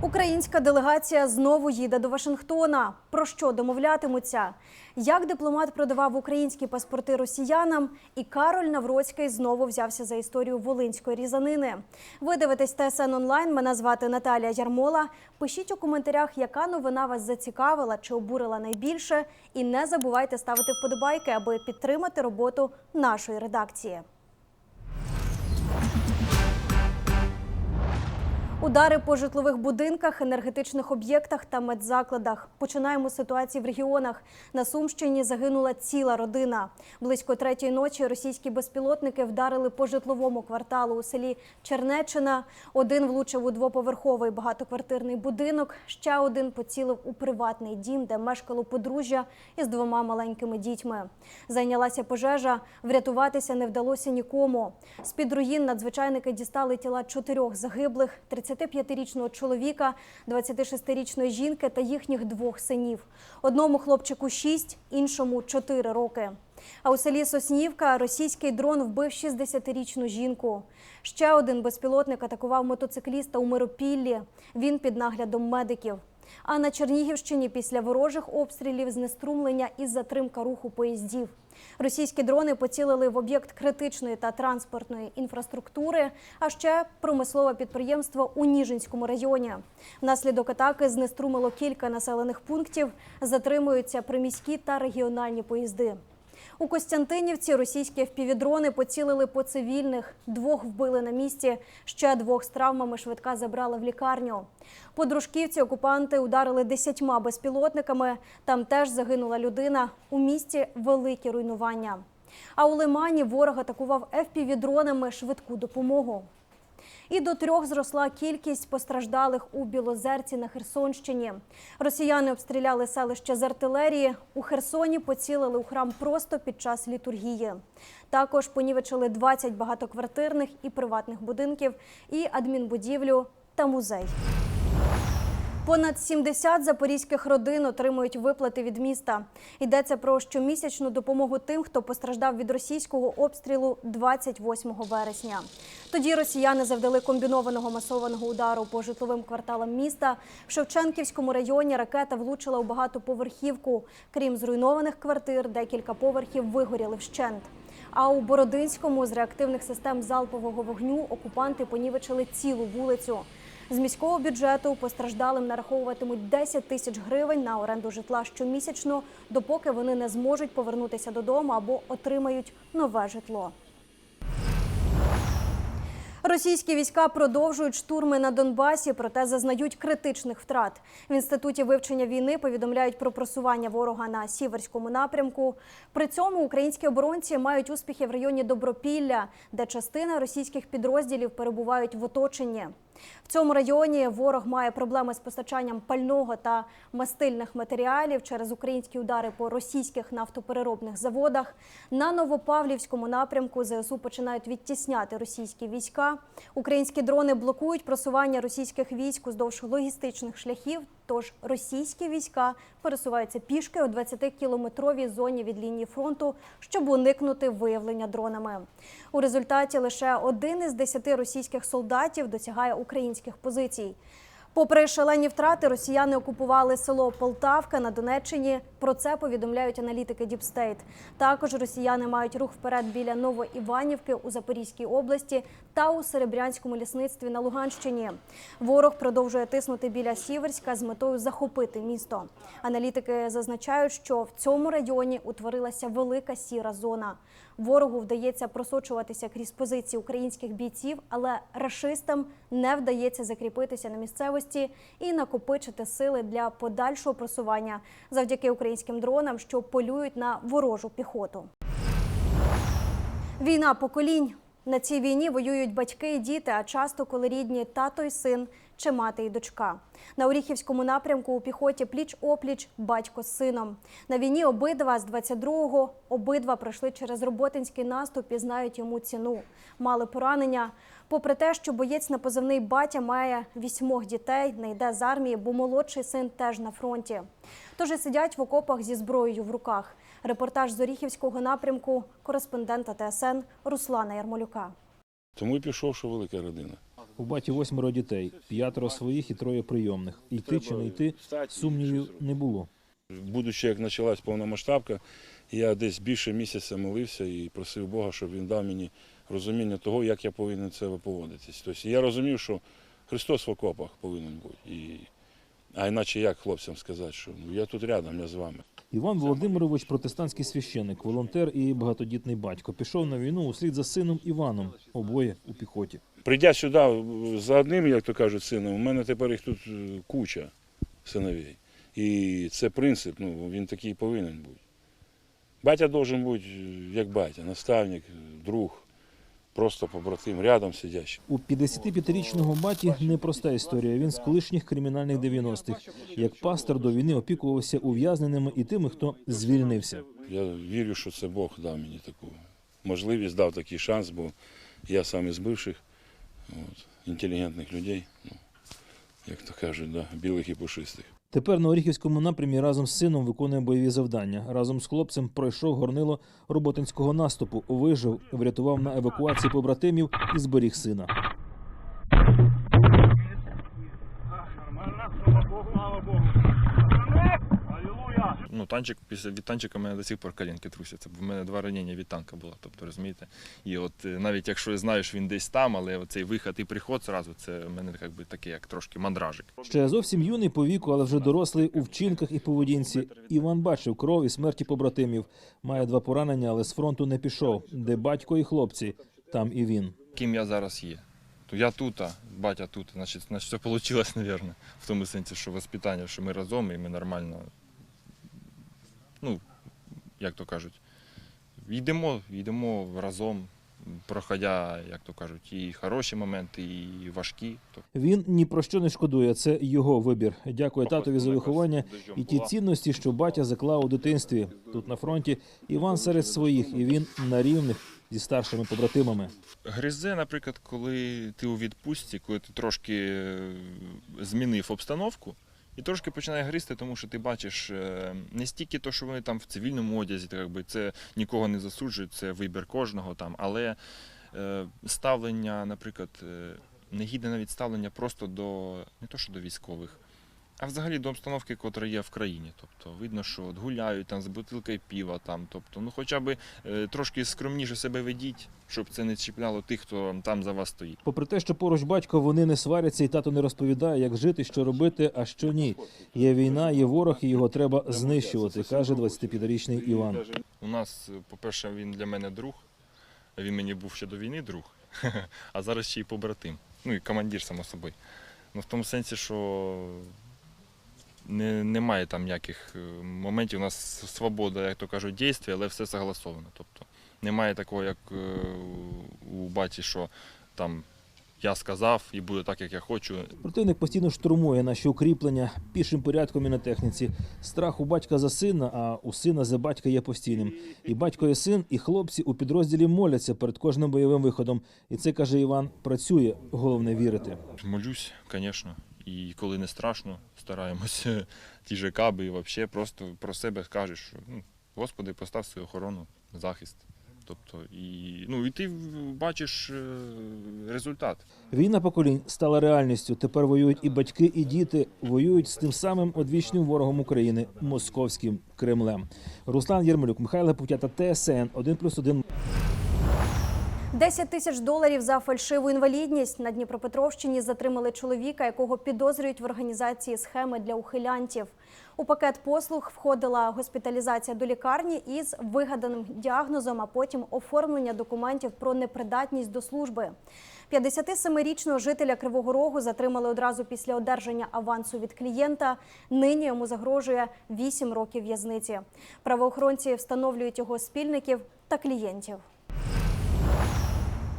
Українська делегація знову їде до Вашингтона. Про що домовлятимуться? Як дипломат продавав українські паспорти росіянам? І Кароль Навроцький знову взявся за історію волинської різанини. Ви дивитесь ТСН онлайн. Мене звати Наталія Ярмола. Пишіть у коментарях, яка новина вас зацікавила чи обурила найбільше. І не забувайте ставити вподобайки, аби підтримати роботу нашої редакції. Удари по житлових будинках, енергетичних об'єктах та медзакладах. Починаємо з ситуації в регіонах. На Сумщині загинула ціла родина. Близько третьої ночі російські безпілотники вдарили по житловому кварталу у селі Чернечина. Один влучив у двоповерховий багатоквартирний будинок. Ще один поцілив у приватний дім, де мешкало подружжя із двома маленькими дітьми. Зайнялася пожежа. Врятуватися не вдалося нікому. З під руїн надзвичайники дістали тіла чотирьох загиблих. 35-річного чоловіка, 26-річної жінки та їхніх двох синів. Одному хлопчику 6, іншому 4 роки. А у селі Соснівка російський дрон вбив 60-річну жінку. Ще один безпілотник атакував мотоцикліста у Миропіллі. Він під наглядом медиків. А на Чернігівщині після ворожих обстрілів знеструмлення і затримка руху поїздів. Російські дрони поцілили в об'єкт критичної та транспортної інфраструктури, а ще промислове підприємство у Ніжинському районі. Внаслідок атаки знеструмило кілька населених пунктів, затримуються приміські та регіональні поїзди. У Костянтинівці російські впівдрони поцілили по цивільних. Двох вбили на місці. Ще двох з травмами швидка забрали в лікарню. По дружківці окупанти ударили десятьма безпілотниками. Там теж загинула людина. У місті великі руйнування. А у Лимані ворог атакував FPV-дронами швидку допомогу. І до трьох зросла кількість постраждалих у Білозерці на Херсонщині. Росіяни обстріляли селище з артилерії. У Херсоні поцілили у храм просто під час літургії. Також понівечили 20 багатоквартирних і приватних будинків, і адмінбудівлю та музей. Понад 70 запорізьких родин отримують виплати від міста. Йдеться про щомісячну допомогу тим, хто постраждав від російського обстрілу 28 вересня. Тоді росіяни завдали комбінованого масованого удару по житловим кварталам міста. В Шевченківському районі ракета влучила у багатоповерхівку. Крім зруйнованих квартир, декілька поверхів вигоріли вщент. А у Бородинському з реактивних систем залпового вогню окупанти понівечили цілу вулицю. З міського бюджету постраждалим нараховуватимуть 10 тисяч гривень на оренду житла щомісячно, допоки вони не зможуть повернутися додому або отримають нове житло. Російські війська продовжують штурми на Донбасі, проте зазнають критичних втрат. В інституті вивчення війни повідомляють про просування ворога на сіверському напрямку. При цьому українські оборонці мають успіхи в районі Добропілля, де частина російських підрозділів перебувають в оточенні. В цьому районі ворог має проблеми з постачанням пального та мастильних матеріалів через українські удари по російських нафтопереробних заводах. На Новопавлівському напрямку ЗСУ починають відтісняти російські війська. Українські дрони блокують просування російських військ уздовж логістичних шляхів. Тож російські війська пересуваються пішки у 20-кілометровій зоні від лінії фронту, щоб уникнути виявлення дронами. У результаті лише один із десяти російських солдатів досягає українських позицій. Попри шалені втрати, росіяни окупували село Полтавка на Донеччині. Про це повідомляють аналітики Діпстейт. Також росіяни мають рух вперед біля Новоіванівки у Запорізькій області та у Серебрянському лісництві на Луганщині. Ворог продовжує тиснути біля Сіверська з метою захопити місто. Аналітики зазначають, що в цьому районі утворилася велика сіра зона. Ворогу вдається просочуватися крізь позиції українських бійців, але рашистам не вдається закріпитися на місцевості і накопичити сили для подальшого просування завдяки українським дронам, що полюють на ворожу піхоту. Війна поколінь. На цій війні воюють батьки і діти, а часто коли рідні тато й син чи мати і дочка. На Оріхівському напрямку у піхоті пліч-опліч батько з сином. На війні обидва з 22-го обидва пройшли через роботинський наступ і знають йому ціну. Мали поранення. Попри те, що боєць на позивний батя має вісьмох дітей, не йде з армії, бо молодший син теж на фронті. Тож і сидять в окопах зі зброєю в руках. Репортаж з Оріхівського напрямку кореспондента ТСН Руслана Ярмолюка. Тому і пішов, що велика родина. У баті восьмеро дітей, п'ятеро своїх і троє прийомних. Йти чи не йти, сумнівів не було. Будучи, як почалась повномасштабка, я десь більше місяця молився і просив Бога, щоб він дав мені розуміння того, як я повинен це поводитись. Тобто я розумів, що Христос в окопах повинен бути. І... А іначе як хлопцям сказати, що ну, я тут рядом, я з вами. Іван Володимирович, протестантський священик, волонтер і багатодітний батько, пішов на війну услід за сином Іваном, обоє у піхоті. Прийдя сюди за одним, як то кажуть, сином, у мене тепер їх тут е, куча синовей. І це принцип, ну, він такий повинен бути. Батя должен бути е, як батя, наставник, друг, просто побратим, рядом сидящий. У 55-річного баті непроста історія. Він з колишніх кримінальних 90-х. Як пастор до війни опікувався ув'язненими і тими, хто звільнився. Я вірю, що це Бог дав мені таку можливість, дав такий шанс, бо я сам із бивших от, інтелігентних людей, ну, як то кажуть, да, білих і пушистих. Тепер на Оріхівському напрямі разом з сином виконує бойові завдання. Разом з хлопцем пройшов горнило роботинського наступу, вижив, врятував на евакуації побратимів і зберіг сина. Ну, танчик після від танчика мене до сих пор колінки трусяться, бо в мене два ранення від танка було. Тобто, розумієте? І от е, навіть якщо я знаю, що він десь там, але цей вихід і приход зразу, це в мене як би такий, як трошки мандражик. Ще зовсім юний по віку, але вже дорослий у вчинках і поведінці. Іван бачив кров і смерті побратимів. Має два поранення, але з фронту не пішов. Де батько і хлопці, там і він. Ким я зараз є? То я тут, а батя тут. Значить, значить все вийшло, мабуть. В тому сенсі, що воспитання, що ми разом і ми нормально. Ну, як то кажуть, йдемо, йдемо разом, проходя, як то кажуть, і хороші моменти, і важкі. Він ні про що не шкодує. Це його вибір. Дякує татові за виховання і ті цінності, що батя заклав у дитинстві. Тут на фронті Іван серед своїх, і він на рівних зі старшими побратимами. Гризе, наприклад, коли ти у відпустці, коли ти трошки е, змінив обстановку, і трошки починає гризти, тому що ти бачиш е, не стільки то, що вони там в цивільному одязі, так якби це нікого не засуджують, це вибір кожного там, але е, ставлення, наприклад, е, негідне навіть ставлення просто до не то, що до військових. А взагалі до обстановки, котра є в країні. Тобто видно, що от гуляють там з бутилкою піва, там, тобто, ну хоча б е, трошки скромніше себе ведіть, щоб це не чіпляло тих, хто там за вас стоїть. Попри те, що поруч батько вони не сваряться, і тато не розповідає, як жити, що робити, а що ні. Є війна, є ворог, і його треба знищувати, каже 25-річний Іван. У нас, по-перше, він для мене друг. Він мені був ще до війни друг, а зараз ще й побратим. Ну і командир, само собою. Ну, в тому сенсі, що не, немає там ніяких е, моментів. У нас свобода, як то кажуть, дійстві, але все согласовано. Тобто немає такого, як е, у баті, що там я сказав і буде так, як я хочу. Противник постійно штурмує наші укріплення пішим порядком і на техніці. Страх у батька за сина, а у сина за батька є постійним. І батько, і син, і хлопці у підрозділі моляться перед кожним бойовим виходом. І це каже Іван: працює. Головне вірити. Молюсь, звісно. І коли не страшно, стараємось ті же каби і взагалі просто про себе кажеш, що ну, Господи, постав свою охорону, захист. Тобто, і, ну, і ти бачиш е, результат. Війна поколінь стала реальністю. Тепер воюють і батьки, і діти воюють з тим самим одвічним ворогом України московським Кремлем. Руслан Єрмолюк, Михайло Путята, ТСН 1+,1. 10 тисяч доларів за фальшиву інвалідність на Дніпропетровщині затримали чоловіка, якого підозрюють в організації схеми для ухилянтів. У пакет послуг входила госпіталізація до лікарні із вигаданим діагнозом, а потім оформлення документів про непридатність до служби. 57-річного жителя Кривого Рогу затримали одразу після одержання авансу від клієнта. Нині йому загрожує 8 років в'язниці. Правоохоронці встановлюють його спільників та клієнтів.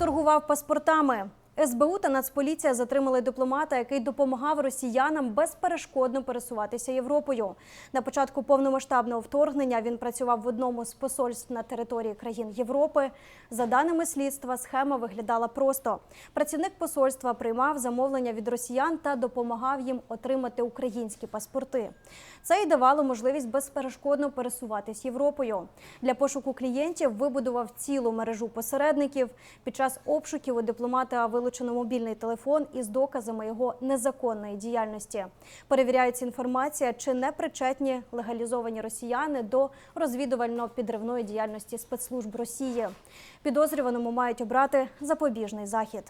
Торгував паспортами. СБУ та Нацполіція затримали дипломата, який допомагав росіянам безперешкодно пересуватися Європою. На початку повномасштабного вторгнення він працював в одному з посольств на території країн Європи. За даними слідства, схема виглядала просто. Працівник посольства приймав замовлення від росіян та допомагав їм отримати українські паспорти. Це й давало можливість безперешкодно пересуватись Європою. Для пошуку клієнтів вибудував цілу мережу посередників. Під час обшуків у дипломата вилучили вилучено мобільний телефон із доказами його незаконної діяльності. Перевіряється інформація, чи не причетні легалізовані росіяни до розвідувально-підривної діяльності спецслужб Росії. Підозрюваному мають обрати запобіжний захід.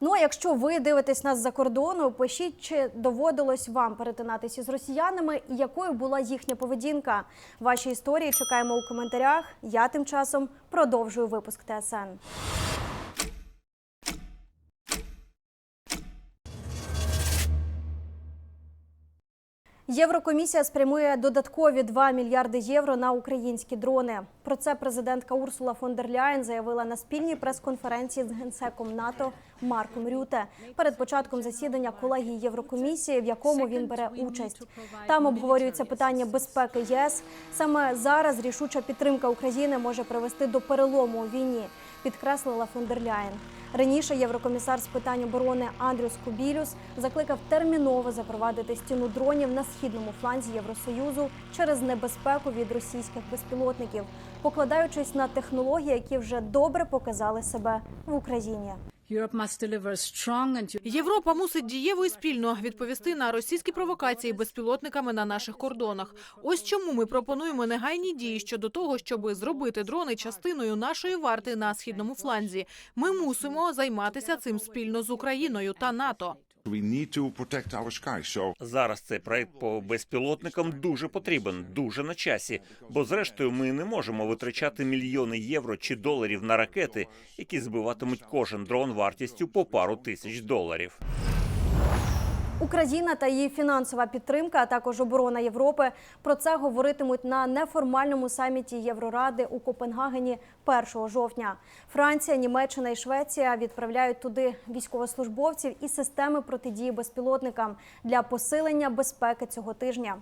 Ну а якщо ви дивитесь нас за кордону, пишіть, чи доводилось вам перетинатись із росіянами і якою була їхня поведінка. Ваші історії чекаємо у коментарях. Я тим часом продовжую випуск ТСН. Єврокомісія спрямує додаткові 2 мільярди євро на українські дрони. Про це президентка Урсула фон дер Ляєн заявила на спільній прес-конференції з генсеком НАТО Марком Рюте перед початком засідання колегії Єврокомісії, в якому він бере участь. Там обговорюються питання безпеки ЄС. Саме зараз рішуча підтримка України може привести до перелому у війні, підкреслила фон дер Ляєн. Раніше єврокомісар з питань оборони Андрюс Кубілюс закликав терміново запровадити стіну дронів на східному фланзі Євросоюзу через небезпеку від російських безпілотників, покладаючись на технології, які вже добре показали себе в Україні. Європа мусить дієво і спільно відповісти на російські провокації безпілотниками на наших кордонах. Ось чому ми пропонуємо негайні дії щодо того, щоб зробити дрони частиною нашої варти на східному фланзі. Ми мусимо займатися цим спільно з Україною та НАТО. We Зараз цей проект по безпілотникам дуже потрібен, дуже на часі. Бо зрештою ми не можемо витрачати мільйони євро чи доларів на ракети, які збиватимуть кожен дрон вартістю по пару тисяч доларів. Україна та її фінансова підтримка, а також оборона Європи. Про це говоритимуть на неформальному саміті Євроради у Копенгагені 1 жовтня. Франція, Німеччина і Швеція відправляють туди військовослужбовців і системи протидії безпілотникам для посилення безпеки цього тижня.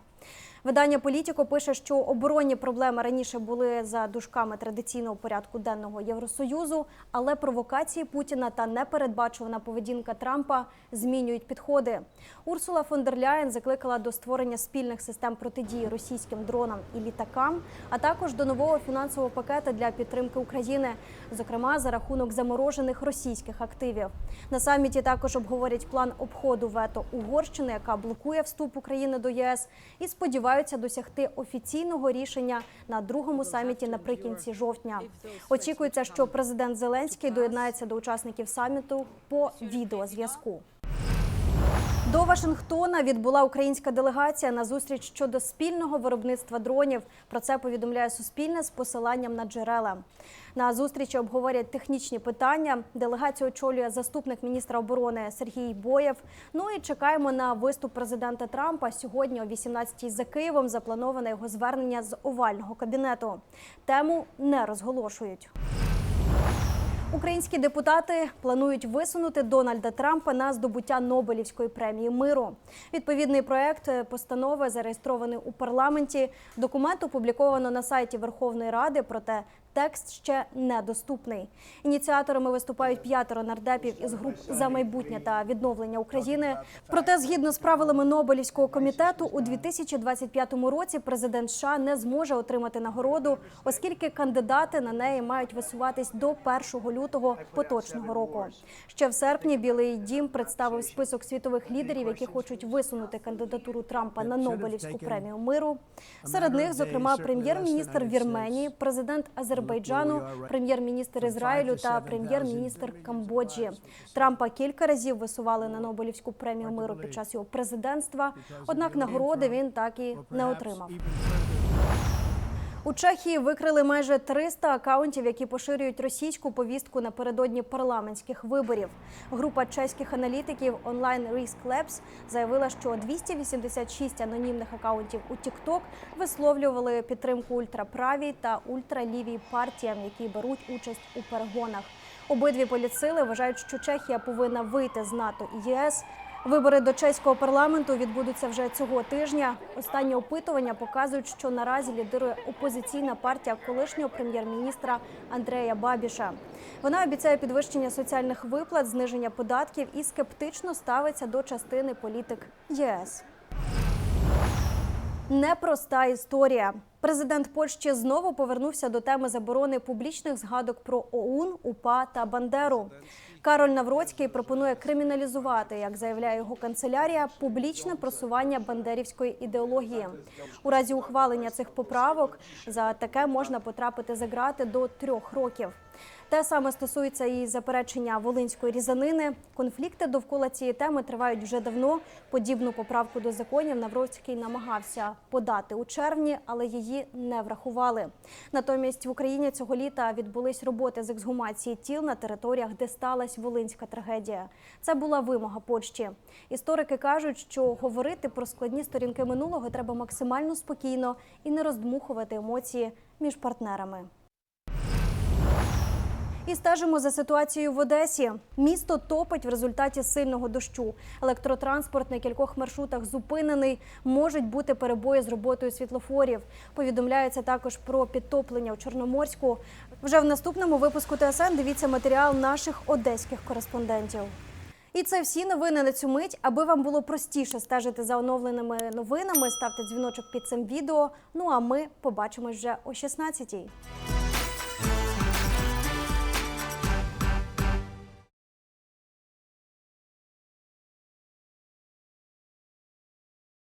Видання Політіко пише, що оборонні проблеми раніше були за дужками традиційного порядку денного Євросоюзу, але провокації Путіна та непередбачувана поведінка Трампа змінюють підходи. Урсула фон дер Ляєн закликала до створення спільних систем протидії російським дронам і літакам, а також до нового фінансового пакета для підтримки України, зокрема за рахунок заморожених російських активів. На саміті також обговорять план обходу вето Угорщини, яка блокує вступ України до ЄС, і сподіваються досягти офіційного рішення на другому саміті наприкінці жовтня. Очікується, що президент Зеленський доєднається до учасників саміту по відеозв'язку. До Вашингтона відбула українська делегація на зустріч щодо спільного виробництва дронів. Про це повідомляє Суспільне з посиланням на джерела. На зустрічі обговорять технічні питання. Делегацію очолює заступник міністра оборони Сергій Боєв. Ну і чекаємо на виступ президента Трампа. Сьогодні о 18-й за Києвом заплановане його звернення з овального кабінету. Тему не розголошують. Українські депутати планують висунути Дональда Трампа на здобуття Нобелівської премії миру. Відповідний проект постанови зареєстрований у парламенті. Документ опубліковано на сайті Верховної Ради, проте текст ще недоступний. Ініціаторами виступають п'ятеро нардепів із груп за майбутнє та відновлення України. Проте, згідно з правилами Нобелівського комітету, у 2025 році президент США не зможе отримати нагороду, оскільки кандидати на неї мають висуватись до 1 лютого поточного року. Ще в серпні Білий Дім представив список світових лідерів, які хочуть висунути кандидатуру Трампа на Нобелівську премію миру. Серед них, зокрема, прем'єр-міністр Вірменії, президент Азербайджану, прем'єр-міністр Ізраїлю та прем'єр-міністр Камбоджі. Трампа кілька разів висували на Нобелівську премію миру під час його президентства. Однак нагороди він так і не отримав. У Чехії викрили майже 300 акаунтів, які поширюють російську повістку напередодні парламентських виборів. Група чеських аналітиків Online Risk Labs заявила, що 286 анонімних акаунтів у TikTok висловлювали підтримку ультраправій та ультралівій партіям, які беруть участь у перегонах. Обидві політсили вважають, що Чехія повинна вийти з НАТО і ЄС. Вибори до чеського парламенту відбудуться вже цього тижня. Останні опитування показують, що наразі лідирує опозиційна партія колишнього прем'єр-міністра Андрея Бабіша. Вона обіцяє підвищення соціальних виплат, зниження податків і скептично ставиться до частини політик ЄС. Непроста історія. Президент Польщі знову повернувся до теми заборони публічних згадок про ОУН, УПА та Бандеру. Кароль Навроцький пропонує криміналізувати, як заявляє його канцелярія, публічне просування бандерівської ідеології. У разі ухвалення цих поправок за таке можна потрапити за ґрати до трьох років. Те саме стосується і заперечення волинської різанини. Конфлікти довкола цієї теми тривають вже давно. Подібну поправку до законів Навроцький намагався подати у червні, але її не врахували. Натомість в Україні цього літа відбулись роботи з ексгумації тіл на територіях, де сталася волинська трагедія. Це була вимога Польщі. Історики кажуть, що говорити про складні сторінки минулого треба максимально спокійно і не роздмухувати емоції між партнерами. І стежимо за ситуацією в Одесі. Місто топить в результаті сильного дощу. Електротранспорт на кількох маршрутах зупинений. Можуть бути перебої з роботою світлофорів. Повідомляється також про підтоплення у Чорноморську. Вже в наступному випуску ТСН дивіться матеріал наших одеських кореспондентів. І це всі новини на цю мить. Аби вам було простіше стежити за оновленими новинами, ставте дзвіночок під цим відео. Ну а ми побачимось вже о 16-й.